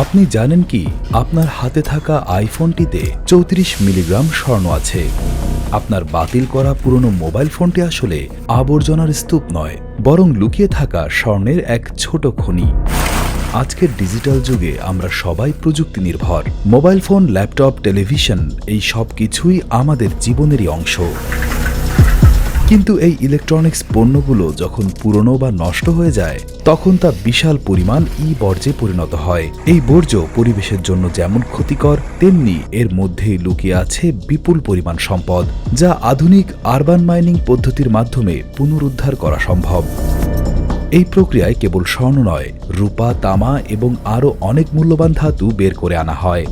আপনি জানেন কি? আপনার হাতে থাকা আইফোনটিতে চৌত্রিশ মিলিগ্রাম স্বর্ণ আছে। আপনার বাতিল করা পুরনো মোবাইল ফোনটি আসলে আবর্জনার স্তূপ নয়, বরং লুকিয়ে থাকা স্বর্ণের এক ছোট খনি। আজকের ডিজিটাল যুগে আমরা সবাই প্রযুক্তি নির্ভর। মোবাইল ফোন, ল্যাপটপ, টেলিভিশন, এই সব কিছুই আমাদের জীবনেরই অংশ। কিন্তু এই ইলেকট্রনিক্স পণ্যগুলো যখন পুরনো বা নষ্ট হয়ে যায়, তখন তা বিশাল পরিমাণ ই বর্জ্যে পরিণত হয়। এই বর্জ্য পরিবেশের জন্য যেমন ক্ষতিকর, তেমনি এর মধ্যেই লুকিয়ে আছে বিপুল পরিমাণ সম্পদ, যা আধুনিক আরবান মাইনিং পদ্ধতির মাধ্যমে পুনরুদ্ধার করা সম্ভব। এই প্রক্রিয়ায় কেবল স্বর্ণ নয়, রূপা, তামা এবং আরও অনেক মূল্যবান ধাতু বের করে আনা হয়।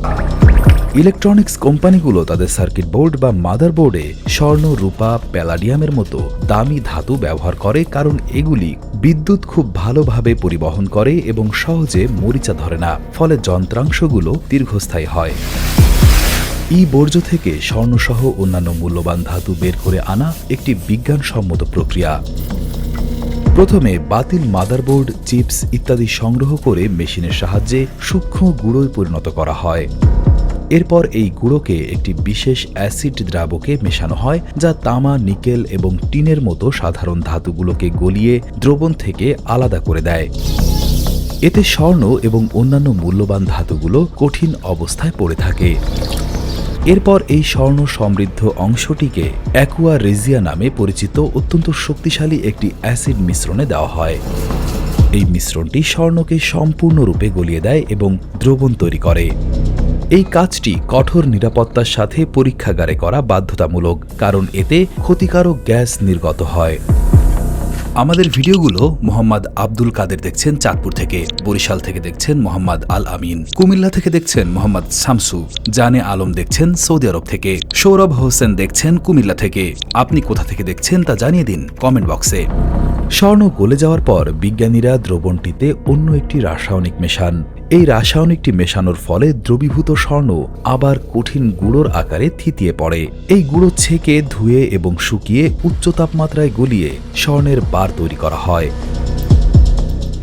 ইলেকট্রনিক্স কোম্পানিগুলো তাদের সার্কিট বোর্ড বা মাদারবোর্ডে স্বর্ণ, রূপা, প্যালাডিয়ামের মতো দামি ধাতু ব্যবহার করে, কারণ এগুলি বিদ্যুৎ খুব ভালোভাবে পরিবহন করে এবং সহজে মরিচা ধরে না, ফলে যন্ত্রাংশগুলো দীর্ঘস্থায়ী হয়। ই বর্জ্য থেকে স্বর্ণসহ অন্যান্য মূল্যবান ধাতু বের করে আনা একটি বিজ্ঞানসম্মত প্রক্রিয়া। প্রথমে বাতিল মাদারবোর্ড, চিপস ইত্যাদি সংগ্রহ করে মেশিনের সাহায্যে সূক্ষ্ম গুঁড়োয় পরিণত করা হয়। এরপর এই গুঁড়োকে একটি বিশেষ অ্যাসিড দ্রাবকে মেশানো হয়, যা তামা, নিকেল এবং টিনের মতো সাধারণ ধাতুগুলোকে গলিয়ে দ্রবণ থেকে আলাদা করে দেয়। এতে স্বর্ণ এবং অন্যান্য মূল্যবান ধাতুগুলো কঠিন অবস্থায় পড়ে থাকে। এরপর এই স্বর্ণ সমৃদ্ধ অংশটিকে অ্যাকুয়া রেজিয়া নামে পরিচিত অত্যন্ত শক্তিশালী একটি অ্যাসিড মিশ্রণে দেওয়া হয়। এই মিশ্রণটি স্বর্ণকে সম্পূর্ণরূপে গলিয়ে দেয় এবং দ্রবণ তৈরি করে। এই কাজটি কঠোর নিরাপত্তার সাথে পরীক্ষাগারে করা বাধ্যতামূলক, কারণ এতে ক্ষতিকারক গ্যাস নির্গত হয়। আমাদের ভিডিওগুলো মোহাম্মদ আব্দুল কাদের দেখছেন চাঁদপুর থেকে, বরিশাল থেকে দেখছেন মোহাম্মদ আল আমিন কুমিল্লা থেকে দেখছেন মোহাম্মদ শামসু, জানে আলম দেখছেন সৌদি আরব থেকে, সৌরভ হোসেন দেখছেন কুমিল্লা থেকে। আপনি কোথা থেকে দেখছেন তা জানিয়ে দিন কমেন্ট বক্সে। স্বর্ণ গলে যাওয়ার পর বিজ্ঞানীরা দ্রবণটিতে অন্য একটি রাসায়নিক মেশান এই রাসায়নিকটি মেশানোর ফলে দ্রবীভূত স্বর্ণ আবার কঠিন গুঁড়োর আকারে থিতিয়ে পড়ে। এই গুঁড়ো ছেঁকে, ধুয়ে এবং শুকিয়ে উচ্চ তাপমাত্রায় গলিয়ে স্বর্ণের বার তৈরি করা হয়।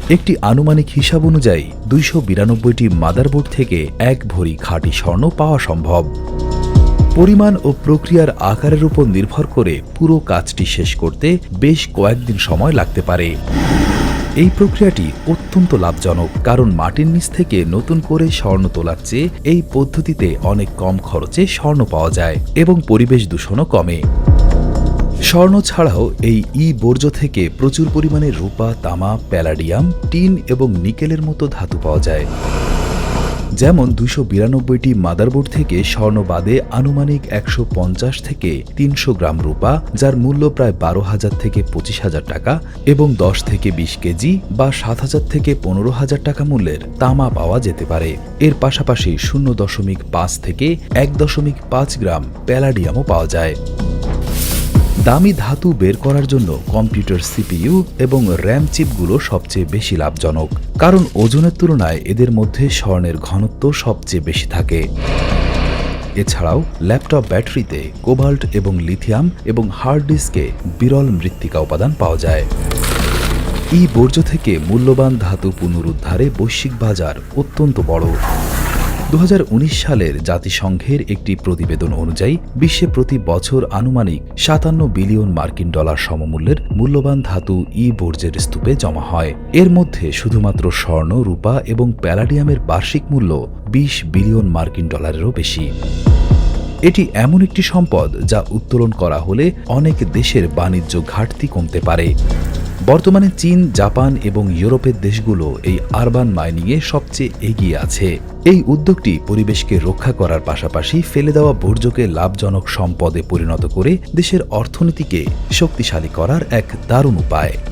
একটি আনুমানিক হিসাব অনুযায়ী দুইশো বিরানব্বইটি মাদারবোর্ড থেকে এক ভরি খাঁটি স্বর্ণ পাওয়া সম্ভব। পরিমাণ ও প্রক্রিয়ার আকারের উপর নির্ভর করে পুরো কাজটি শেষ করতে বেশ কয়েকদিন সময় লাগতে পারে। এই প্রক্রিয়াটি অত্যন্ত লাভজনক, কারণ মাটির নিচ থেকে নতুন করে স্বর্ণ তোলার চেয়ে এই পদ্ধতিতে অনেক কম খরচে স্বর্ণ পাওয়া যায় এবং পরিবেশ দূষণও কমে। স্বর্ণ ছাড়াও এই ই বর্জ্য থেকে প্রচুর পরিমাণে রূপা, তামা, প্যালাডিয়াম, টিন এবং নিকেলের মতো ধাতু পাওয়া যায়। যেমন দুইশো বিরানব্বইটি মাদারবোর্ড থেকে স্বর্ণ বাদে আনুমানিক একশো পঞ্চাশ থেকে তিনশো গ্রাম রূপা, যার মূল্য প্রায় বারো হাজার থেকে পঁচিশ হাজার টাকা এবং দশ থেকে বিশ কেজি বা সাত হাজার থেকে পনেরো হাজার টাকা মূল্যের তামা পাওয়া যেতে পারে। এর পাশাপাশি শূন্য দশমিক পাঁচ থেকে এক দশমিক পাঁচ গ্রাম প্যালাডিয়ামও পাওয়া যায়। দামি ধাতু বের করার জন্য কম্পিউটার সিপিইউ এবং র্যাম চিপগুলো সবচেয়ে বেশি লাভজনক, কারণ ওজনের তুলনায় এদের মধ্যে স্বর্ণের ঘনত্ব সবচেয়ে বেশি থাকে। এছাড়াও, ল্যাপটপ ব্যাটারিতে কোবাল্ট এবং লিথিয়াম এবং হার্ড ডিস্কে বিরল মৃত্তিকা উপাদান পাওয়া যায়। ই বর্জ্য থেকে মূল্যবান ধাতু পুনরুদ্ধারে বৈশ্বিক বাজার অত্যন্ত বড়। দু হাজার উনিশ সালের জাতিসংঘের একটি প্রতিবেদন অনুযায়ী, বিশ্বে প্রতি বছর আনুমানিক সাতান্ন বিলিয়ন মার্কিন ডলার সমমূল্যের মূল্যবান ধাতু ই বর্জ্যের স্তূপে জমা হয়। এর মধ্যে শুধুমাত্র স্বর্ণ, রূপা এবং প্যালাডিয়ামের বার্ষিক মূল্য বিশ বিলিয়ন মার্কিন ডলারেরও বেশি। এটি এমন একটি সম্পদ যা উত্তোলন করা হলে অনেক দেশের বাণিজ্য ঘাটতি কমতে পারে। বর্তমানে চীন, জাপান এবং ইউরোপের দেশগুলো এই আরবান মাইনিংয়ে সবচেয়ে এগিয়ে আছে। এই উদ্যোগটি পরিবেশকে রক্ষা করার পাশাপাশি ফেলে দেওয়া বর্জ্যকে লাভজনক সম্পদে পরিণত করে দেশের অর্থনীতিকে শক্তিশালী করার এক দারুণ উপায়।